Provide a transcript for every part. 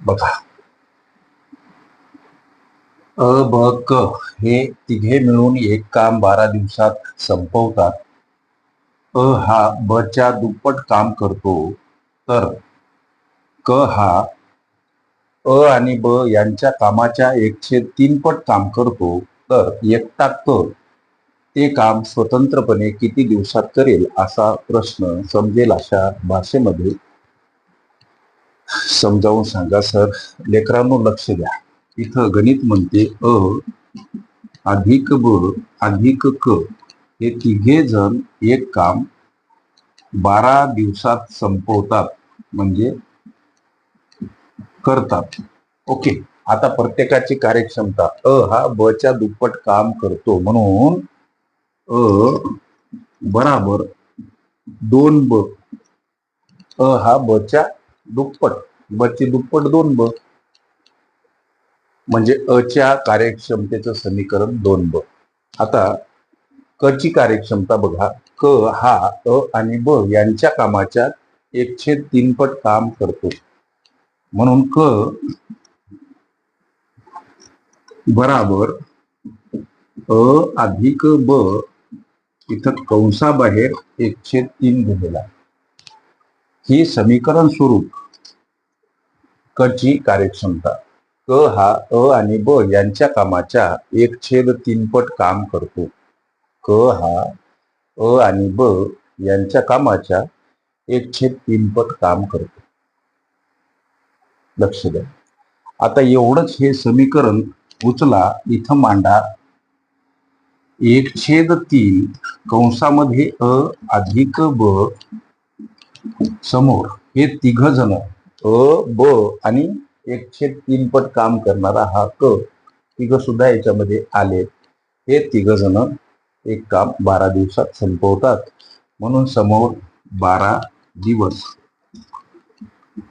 बघा. अ ब क हे तिघे मिळून एक काम बारा दिवसात संपवतात. अ हा ब च्या दुप्पट काम करतो. तर क हा अ आणि ब यांच्या कामाच्या एकशे तीन पट काम करतो. तर एकटा क ते काम स्वतंत्रपणे किती दिवसात करेल असा प्रश्न समजेल अशा भाषेमध्ये. समजावून सांगा सर. लेकरांनो लक्ष द्या. इथं गणित म्हणते अ अधिक ब अधिक क हे तिघे जण एक काम बारा दिवसात संपवतात म्हणजे करतात. ओके. आता प्रत्येकाची कार्यक्षमता. अ हा ब च्या दुप्पट काम करतो. म्हणून अ बराबर दोन ब अ हा ब च्या दुप्पट. ब ची दुप्पट दोन ब. म्हणजे अ च्या कार्यक्षमतेचं समीकरण दोन ब. आता क ची कार्यक्षमता बघा. क हा अ आणि ब यांच्या कामाच्या एकशे तीन पट काम करतो. म्हणून क बराबर अ अधिक ब इथं कंसाबाहेर एकशे तीन दिलेला ही समीकरण स्वरूप क ची कार्यक्षमता. क हा अ आणि ब यांच्या कामाच्या एक छेद तीन पट काम करतो. क हा अ आणि ब यांच्या कामाच्या एक छेद तीन पट काम करतो. लक्ष द्या. आता एवढंच हे समीकरण उचला इथं मांडा. एक छेद तीन कंसामध्ये अ अधिक ब समोर. हे तिघ जण अ ब आणि एक छेद तीन पट काम करणारा हा क तिघ सुद्धा याच्यामध्ये आले हे तिघ जण एक काम बारा दिवसात संपवतात. म्हणून समोर बारा दिवस.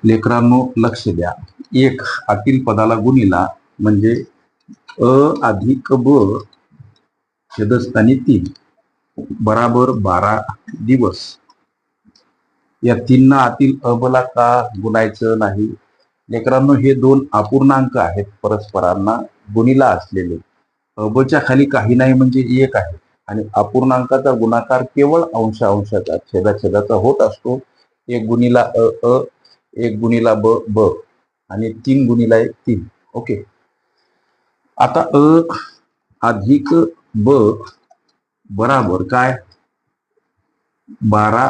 लेकरांनो लक्ष द्या. एक आतील पदाला गुणिला म्हणजे अ अधिक ब छेदस्थानी तीन. बराबर बारा दिवस. या तीनना आतील अबला का गुणायचं नाही. लेकरांनो हे दोन अपूर्णांक आहेत परस्परांना गुणीला असलेले. अबच्या खाली काही नाही म्हणजे एक आहे. आणि अपूर्णांकाचा गुणाकार केवळ अंश अंशाचा छेदा छेदाचा होत असतो. एक गुणीला अ अ एक गुणीला ब ब आणि तीन गुणीला एक तीन. ओके. आता अ अधिक ब बराबर काय? बारा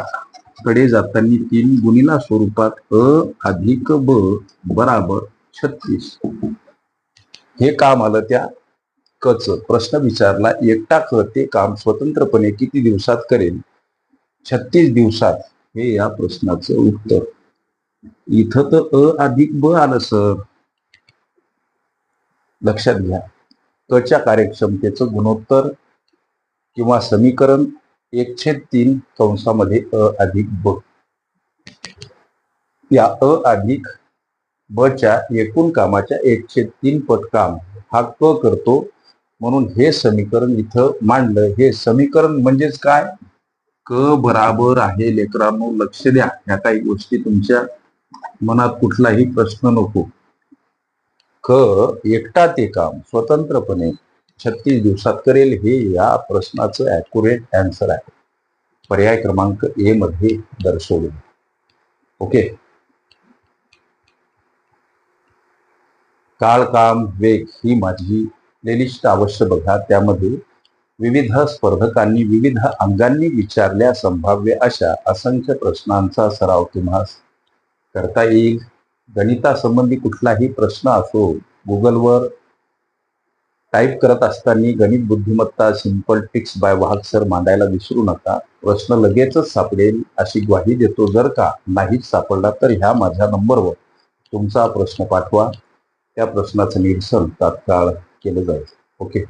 कडे जाताना तीन गुणिला स्वरूपात अ अधिक ब बराबर छत्तीस. हे काम आलं त्या कच. प्रश्न विचारला एकटा क ते काम स्वतंत्रपणे किती दिवसात करेल? छत्तीस दिवसात? हे या प्रश्नाचं उत्तर. इथं तर अ अधिक ब आलं सर. लक्षात घ्या. क च्या कार्यक्षमतेचं गुणोत्तर किंवा समीकरण एकशे तीन कंसामध्ये अ अधिक ब. या अ अधिक ब च्या एकूण कामाच्या एकशे तीन पट काम हा क करतो. म्हणून हे समीकरण इथं मांडलं. हे समीकरण म्हणजेच काय? क बराबर आहे लेकरांनो लक्ष द्या. ह्या काही गोष्टी तुमच्या मनात कुठलाही प्रश्न नको. क एकटा ते काम स्वतंत्रपणे छत्तीस दिवसात करेल हे या प्रश्नाचं ॲक्युरेट अँसर आहे. पर्याय क्रमांक ए मध्ये दर्शवले ओके काळ काम वेग ही माझी प्लेलिस्ट अवश्य बघा. त्यामध्ये विविध स्पर्धकांनी विविध अंगांनी विचारल्या संभाव्य अशा असंख्य प्रश्नांचा सराव तुम्हाला करता येईल. गणितासंबंधी कुठलाही प्रश्न असो गुगलवर टाईप करत असताना गणित बुद्धिमत्ता सिंपल टिक्स बाय वाहक सर मांडायला विसरू नका. प्रश्न लगेचच सापडेल अशी ग्वाही देतो जर का नाहीच सापडला तर ह्या माझ्या नंबरवर. तुमचा प्रश्न पाठवा. त्या प्रश्नाचं निरसन तात्काळ केलं जाईल. ओके.